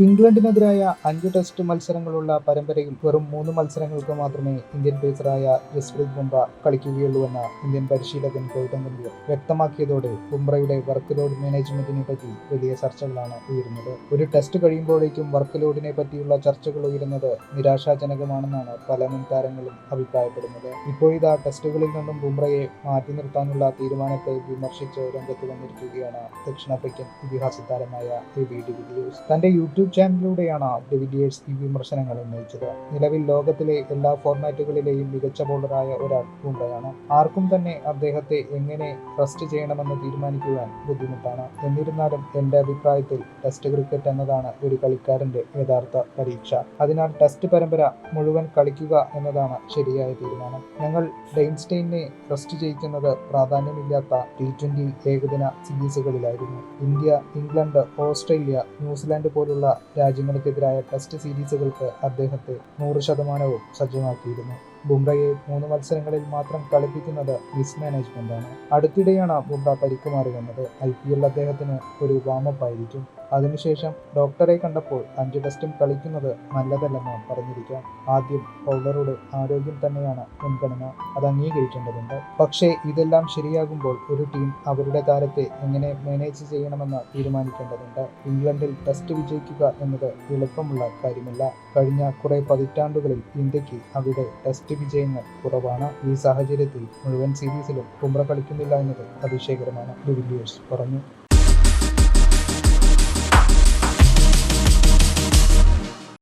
ഇംഗ്ലണ്ടിനെതിരായ അഞ്ച് ടെസ്റ്റ് മത്സരങ്ങളുള്ള പരമ്പരയിൽ വെറും മൂന്ന് മത്സരങ്ങൾക്ക് മാത്രമേ ഇന്ത്യൻ പേസറായ ജസ്പ്രീത് ബുംറ കളിക്കുകയുള്ളൂവെന്ന് ഇന്ത്യൻ പരിശീലകൻ ഗൗതം ഗംഭീർ വ്യക്തമാക്കിയതോടെ ബുംറയുടെ വർക്ക് ലോഡ് മാനേജ്മെന്റിനെ പറ്റി വലിയ ചർച്ചകളാണ് ഉയരുന്നത്. ഒരു ടെസ്റ്റ് കഴിയുമ്പോഴേക്കും വർക്ക് ലോഡിനെ പറ്റിയുള്ള ചർച്ചകൾ ഉയരുന്നത് നിരാശാജനകമാണെന്നാണ് പല മുൻ താരങ്ങളും അഭിപ്രായപ്പെടുന്നത്. ഇപ്പോഴിതാ ടെസ്റ്റുകളിൽ നിന്നും ബുംറയെ മാറ്റി നിർത്താനുള്ള തീരുമാനത്തെ വിമർശിച്ച് രംഗത്ത് വന്നിരിക്കുകയാണ് ദക്ഷിണാഫ്രിക്കൻ ഇതിഹാസ താരമായ തന്റെ യൂട്യൂബ് ചാനലിലൂടെയാണ് ഡിവിലിയേഴ്സ് ഈ വിമർശനങ്ങൾ ഉന്നയിച്ചത്. നിലവിൽ ലോകത്തിലെ എല്ലാ ഫോർമാറ്റുകളിലെയും മികച്ച ബോളറായ ഒരാൾ ബുംറയാണ് ആർക്കും തന്നെ അദ്ദേഹത്തെ എങ്ങനെ ടെസ്റ്റ് ചെയ്യണമെന്ന് തീരുമാനിക്കുവാൻ ബുദ്ധിമുട്ടാണ്. എന്നിരുന്നാലും എന്റെ അഭിപ്രായത്തിൽ ടെസ്റ്റ് ക്രിക്കറ്റ് എന്നതാണ് ഒരു കളിക്കാരന്റെ യഥാർത്ഥ പരീക്ഷ. അതിനാൽ ടെസ്റ്റ് പരമ്പര മുഴുവൻ കളിക്കുക എന്നതാണ് ശരിയായ തീരുമാനം. ഞങ്ങൾ ഡെയിൻസ്റ്റൈനെ ടെസ്റ്റ് ചെയ്യിക്കുന്നത് പ്രാധാന്യമില്ലാത്ത ടി ട്വന്റി ഏകദിന സീരീസുകളിലായിരുന്നു India England Australia New Zealand പോലുള്ള രാജ്യങ്ങൾക്കെതിരായ ടെസ്റ്റ് സീരീസുകൾക്ക് അദ്ദേഹത്തെ നൂറ് ശതമാനവും സജ്ജമാക്കിയിരുന്നു. ബുംറയെ മൂന്ന് മത്സരങ്ങളിൽ മാത്രം കളിപ്പിക്കുന്നത് മിസ്മാനേജ്മെന്റാണ് അടുത്തിടെയാണ് ബുംറ പരിക്കുമാറി വന്നത് ഐ പി എൽ അദ്ദേഹത്തിന് ഒരു വാമപ്പ് ആയിരിക്കും. അതിനുശേഷം ഡോക്ടറെ കണ്ടപ്പോൾ അഞ്ച് ടെസ്റ്റും കളിക്കുന്നത് നല്ലതല്ലെന്ന് പറഞ്ഞിരിക്കാം ആദ്യം ബൗളറുടെ ആരോഗ്യം തന്നെയാണ് മുൻഗണന. അത് അംഗീകരിക്കേണ്ടതുണ്ട്. പക്ഷേ ഇതെല്ലാം ശരിയാകുമ്പോൾ ഒരു ടീം അവരുടെ താരത്തെ എങ്ങനെ മാനേജ് ചെയ്യണമെന്ന് തീരുമാനിക്കേണ്ടതുണ്ട്. ഇംഗ്ലണ്ടിൽ ടെസ്റ്റ് വിജയിക്കുക എന്നത് എളുപ്പമുള്ള കാര്യമല്ല. കഴിഞ്ഞ കുറെ പതിറ്റാണ്ടുകളിൽ ഇന്ത്യയ്ക്ക് അവിടെ ടെസ്റ്റ് വിജയങ്ങൾ കുറവാണ്. ഈ സാഹചര്യത്തിൽ മുഴുവൻ സീരീസിലും കുമ്ര കളിക്കുന്നില്ല എന്നത് അതിശയകരമാണ്. ഡിവില്ലിയേഴ്സ് പറഞ്ഞു.